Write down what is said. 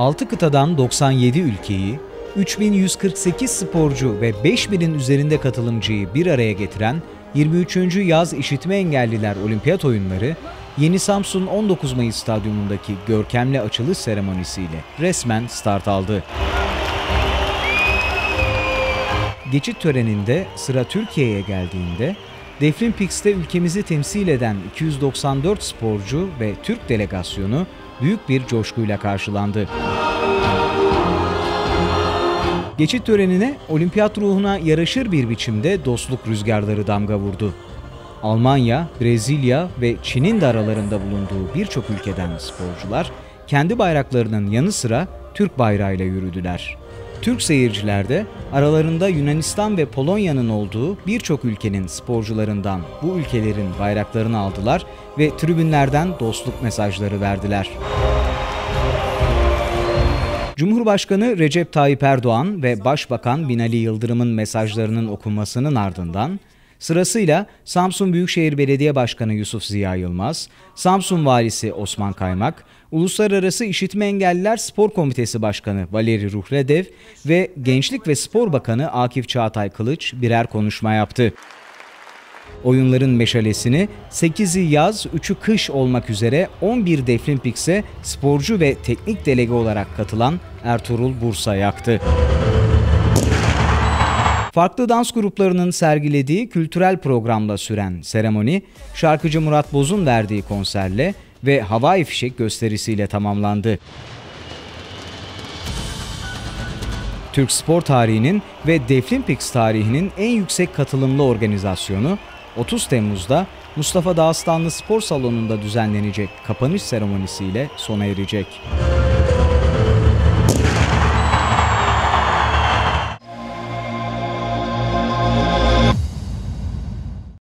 6 kıtadan 97 ülkeyi, 3148 sporcu ve 5000'in üzerinde katılımcıyı bir araya getiren 23. Yaz İşitme Engelliler Olimpiyat Oyunları, Yeni Samsun 19 Mayıs Stadyumundaki görkemli açılış seremonisiyle resmen start aldı. Geçit töreninde sıra Türkiye'ye geldiğinde Deaflympics'te ülkemizi temsil eden 294 sporcu ve Türk delegasyonu büyük bir coşkuyla karşılandı. Geçit törenine olimpiyat ruhuna yaraşır bir biçimde dostluk rüzgarları damga vurdu. Almanya, Brezilya ve Çin'in de aralarında bulunduğu birçok ülkeden sporcular kendi bayraklarının yanı sıra Türk bayrağıyla yürüdüler. Türk seyirciler de aralarında Yunanistan ve Polonya'nın olduğu birçok ülkenin sporcularından bu ülkelerin bayraklarını aldılar ve tribünlerden dostluk mesajları verdiler. Cumhurbaşkanı Recep Tayyip Erdoğan ve Başbakan Binali Yıldırım'ın mesajlarının okunmasının ardından sırasıyla Samsun Büyükşehir Belediye Başkanı Yusuf Ziya Yılmaz, Samsun Valisi Osman Kaymak, Uluslararası İşitme Engelliler Spor Komitesi Başkanı Valeri Ruhledev ve Gençlik ve Spor Bakanı Akif Çağatay Kılıç birer konuşma yaptı. Oyunların meşalesini 8'i yaz, 3'ü kış olmak üzere 11 Deaflympics'e sporcu ve teknik delege olarak katılan Ertuğrul Bursa yaktı. Farklı dans gruplarının sergilediği kültürel programla süren seremoni, şarkıcı Murat Boz'un verdiği konserle ve havai fişek gösterisiyle tamamlandı. Türk spor tarihinin ve Deaflympics tarihinin en yüksek katılımlı organizasyonu 30 Temmuz'da Mustafa Dağıstanlı Spor Salonu'nda düzenlenecek kapanış seremonisiyle sona erecek.